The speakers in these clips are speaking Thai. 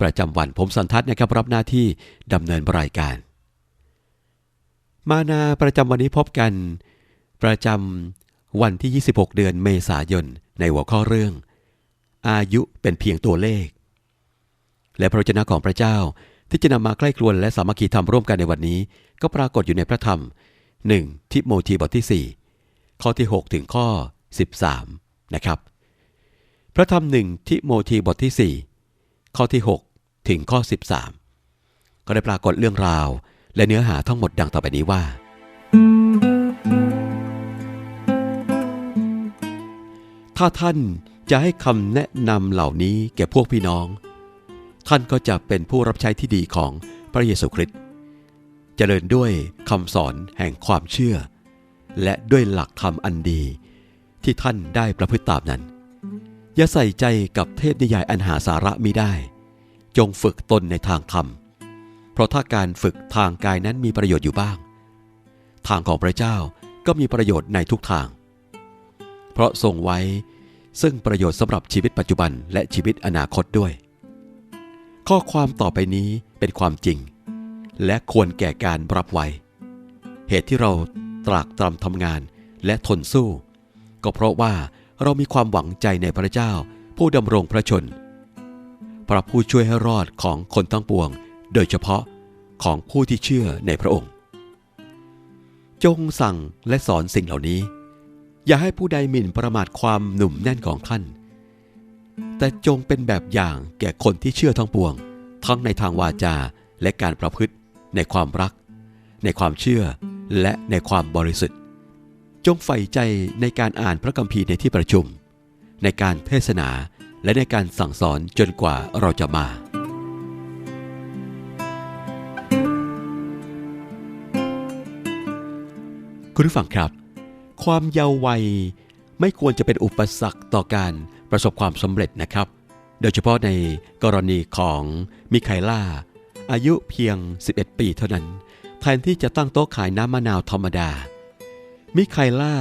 ประจำวันผมสันทัศน์นะครับรับหน้าที่ดำเนินรายการ มานาประจำวันนี้พบกัน ประจำวันที่ 26 เดือนเมษายน ในหัวข้อเรื่อง อายุเป็นเพียงตัวเลข และพระวจนะของพระเจ้าที่จะนำมาใกล้ครวนและสามัคคีธรรมร่วมกันในวันนี้ ก็ปรากฏอยู่ในพระธรรม 1. ทิโมธีบทที่ 4 ข้อที่ 6 ถึงข้อ 13 นะครับ พระธรรมหนึ่งทิโมธีบทที่4 ข้อที่ 6 ถึงข้อ 13 ก็ได้ปรากฏเรื่องราว และเนื้อหาทั้งหมดดังต่อไปนี้ว่า ถ้าท่านจะให้คำแนะนำเหล่านี้แก่พวกพี่น้อง ท่านก็จะเป็นผู้รับใช้ที่ดีของพระเยซูคริสต์เจริญด้วยคำสอนแห่งความเชื่อ และด้วยหลักธรรมอันดี ที่ท่านได้ประพฤติตามนั้น อย่าใส่ใจกับเทพนิยายอันหาสาระมิได้ จงฝึกตนในทางธรรม เพราะถ้าการฝึกทางกายนั้นมีประโยชน์อยู่บ้าง ทางของพระเจ้าก็มีประโยชน์ในทุกทาง เพราะทรงไว้ซึ่งประโยชน์สำหรับชีวิตปัจจุบันและชีวิตอนาคตด้วย ข้อความต่อไปนี้เป็นความจริง และควรแก่การรับไว้ เหตุที่เราตรากตรำทำงานและทนสู้ ก็เพราะว่า เรามีความหวังใจในพระเจ้า ผู้ดำรงพระชน พระผู้ช่วยให้รอดของคนทั้งปวง โดยเฉพาะของผู้ที่เชื่อในพระองค์ จงสั่งและสอนสิ่งเหล่านี้ อย่าให้ผู้ใดหมิ่นประมาทความหนุ่มแน่นของท่าน แต่จงเป็นแบบอย่างแก่คนที่เชื่อทั้งปวง ทั้งในทางวาจาและการประพฤติในความรัก ในความเชื่อและในความบริสุทธิ์ จงใฝ่ใจในการอ่านพระคัมภีร์ในที่ประชุม ในการเทศนาและในการสั่งสอนจนกว่าเราจะมา คุณผู้ฟังครับ ความเยาว์วัยไม่ควรจะเป็นอุปสรรคต่อการประสบความสำเร็จนะครับ โดยเฉพาะในกรณีของมิไคล่า อายุเพียง 11 ปีเท่านั้น แทนที่จะตั้งโต๊ะขายน้ำมะนาวธรรมดา มิไคล่า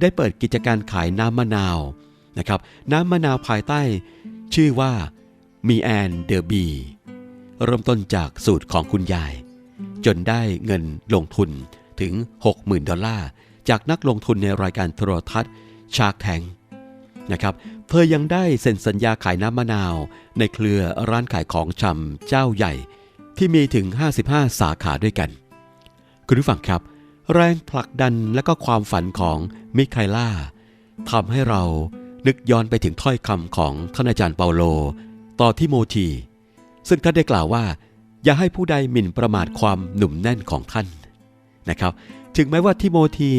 ได้เปิดกิจการขายน้ำมะนาวนะครับ น้ำมะนาวภายใต้ ชื่อว่ามีแอนเดอร์บี เริ่มต้นจากสูตรของคุณยาย จนได้เงินลงทุนถึง 60,000 ดอลลาร์ จากนักลงทุนในรายการโทรทัศน์ชาร์กแทงนะครับ เธอยังได้เซ็นสัญญาขายน้ำมะนาว ในเครือร้านขายของชำเจ้าใหญ่ ที่มีถึง 55 สาขาด้วยกัน คุณผู้ฟังครับ แรงผลักดันและก็ความฝันของมิคาล่าทำให้เรานึกย้อนไปถึงถ้อยคำของท่านอาจารย์เปาโล ต่อทิโมธีซึ่งท่านได้กล่าวว่า อย่าให้ผู้ใดหมิ่นประมาทความหนุ่มแน่นของท่านนะครับ ถึงแม้ว่าทิโมธี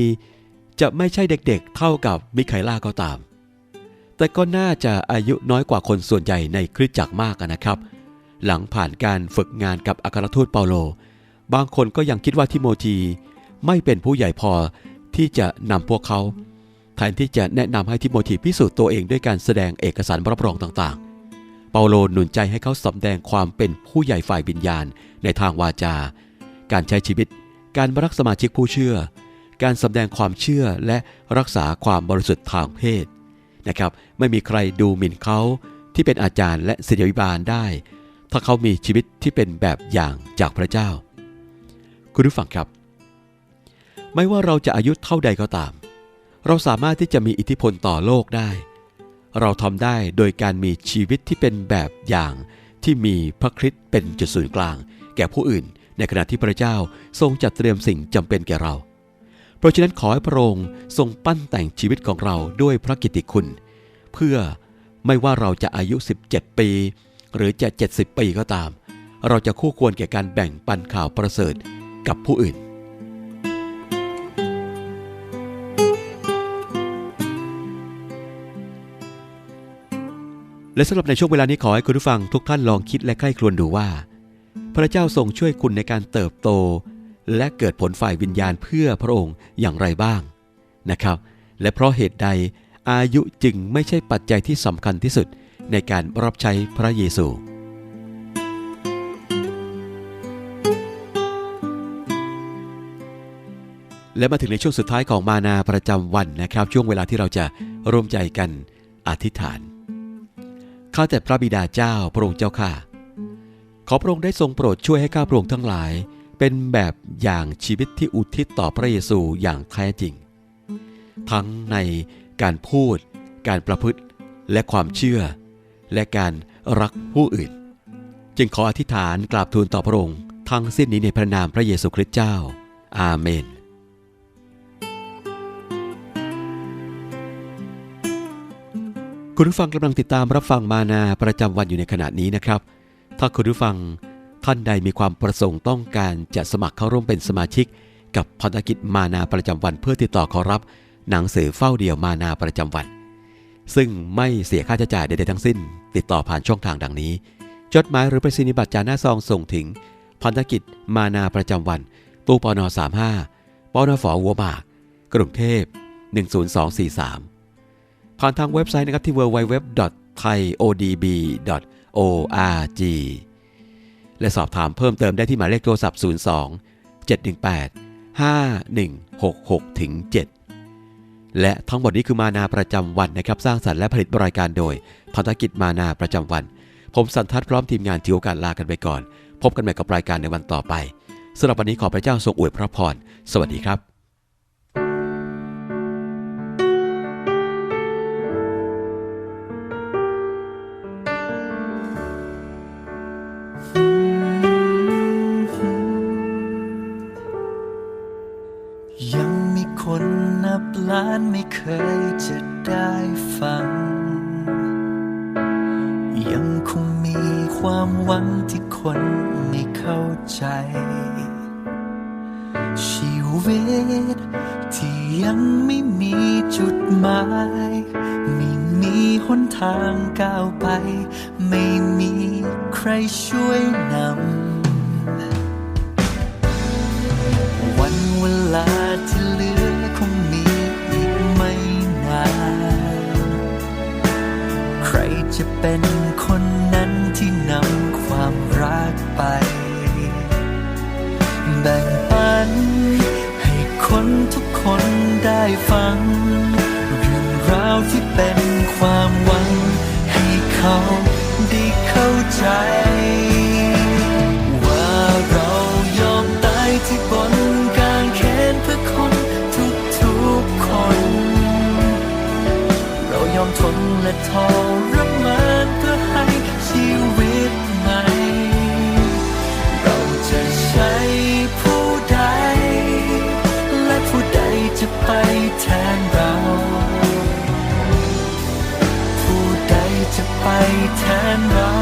จะไม่ใช่เด็กๆ เท่ากับมิคาล่าก็ตาม แต่ก็น่าจะอายุน้อยกว่าคนส่วนใหญ่ในคริสตจักรมากนะครับ หลังผ่านการฝึกงานกับอัครทูตเปาโล บางคนก็ยังคิดว่าทิโมธี ไม่เป็นผู้ใหญ่พอที่จะนำพวกเขาแทนที่จะแนะนำให้ทิโมธีพิสูจน์ตัวเองด้วยการแสดงเอกสารรับรองต่างๆ เปาโลหนุนใจให้เขาสำแดงความเป็นผู้ใหญ่ฝ่ายวิญญาณในทางวาจา การใช้ชีวิต การรักสมาชิกผู้เชื่อ การสำแดงความเชื่อและรักษาความบริสุทธิ์ทางเพศนะครับ ไม่มีใครดูหมิ่นเขาที่เป็นอาจารย์และศิษยวิบาลได้ ถ้าเขามีชีวิตที่เป็นแบบอย่างจากพระเจ้า คุณผู้ฟังครับ ไม่ว่าเราจะอายุเท่าใดก็ตาม เราสามารถที่จะมีอิทธิพลต่อโลกได้ เราทำได้โดยการมีชีวิตที่เป็นแบบอย่างที่มีพระคริสต์เป็นจุดศูนย์กลาง แก่ผู้อื่น ในขณะที่พระเจ้าทรงจัดเตรียมสิ่งจำเป็นแก่เรา เพราะฉะนั้นขอให้พระองค์ทรงปั้นแต่งชีวิตของเราด้วยพระกิตติคุณ เพื่อไม่ว่าเราจะอายุ 17 ปี หรือจะ 70 ปีก็ตาม เราจะคู่ควรแก่การแบ่งปันข่าวประเสริฐกับผู้อื่น และสำหรับในช่วงเวลานี้ขอให้คุณผู้ฟังทุกท่านลองคิดและใกล้ครวญดูว่า พระเจ้าทรงช่วยคุณในการเติบโต และเกิดผลฝ่ายวิญญาณเพื่อพระองค์อย่างไรบ้างนะครับ และเพราะเหตุใดอายุจึงไม่ใช่ปัจจัยที่สำคัญที่สุดในการรับใช้พระเยซูและมาถึงในช่วงสุดท้ายของมานาประจำวันนะครับ ช่วงเวลาที่เราจะร่วมใจกันอธิษฐาน ข้าแต่พระบิดาเจ้าพระองค์เจ้าข้าขอพระองค์ได้ทรงโปรดช่วยให้ข้าพระองค์ทั้งหลาย เป็นแบบอย่างชีวิตที่อุทิศต่อพระเยซูอย่างแท้จริง ทั้งในการพูด การประพฤติและความเชื่อ และการรักผู้อื่น จึงขออธิษฐานกราบทูลต่อพระองค์ทั้งสิ้นนี้ในพระนามพระเยซูคริสต์เจ้า อาเมน คุณผู้ฟังกำลังติดตามรับฟังมานาประจำวันอยู่ในขณะนี้นะครับ ถ้าคุณผู้ฟังท่านใดมีความประสงค์ต้องการจะสมัครเข้าร่วมเป็นสมาชิก กับพันธกิจมานาประจำวันเพื่อติดต่อขอรับ หนังสือเฝ้าเดี่ยวมานาประจำวัน ซึ่งไม่เสียค่าใช้จ่ายใดๆทั้งสิ้น ติดต่อผ่านช่องทางดังนี้ จดหมายหรือไปรษณียบัตรจานหน้าซองส่งถึงพันธกิจมานาประจำวัน ตู้ปน35ปนฝหัวหมาก กรุงเทพ10243 ผ่านทางเว็บไซต์นะครับที่ www.thaiodb.org และสอบถามเพิ่มเติมได้ที่หมายเลขโทรศัพท์ 02 718 5166ถึง7และทั้งหมดนี้คือมานาประจำวันนะครับ สร้างสรรค์และผลิตรายการโดยพันธกิจมานาประจำวัน ผมสันทัศน์พร้อมทีมงานถือโอกาสลากันไปก่อน พบกันใหม่กับรายการในวันต่อไปสำหรับวันนี้ขอพระเจ้าทรงอวยพระพร สวัสดีครับ มีคนนับล้านไม่เคยจะได้ฟัง ยังคงมีความหวังที่คนไม่เข้าใจ ชีวิตที่ยังไม่มีจุดหมาย ไม่มีหนทางก้าวไป ไม่มีใครช่วยนำวันเวลา จะเป็นคนนั้นที่นำความรักไป แบ่งปัน ให้คนทุกคนได้ฟัง เรื่องราวที่เป็นความหวัง ให้เขาได้เข้าใจ ว่าเรายอมตายที่บนกางเขนเพื่อคนทุกๆคน เรายอมทนและทร แ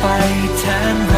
ไปแทนเรา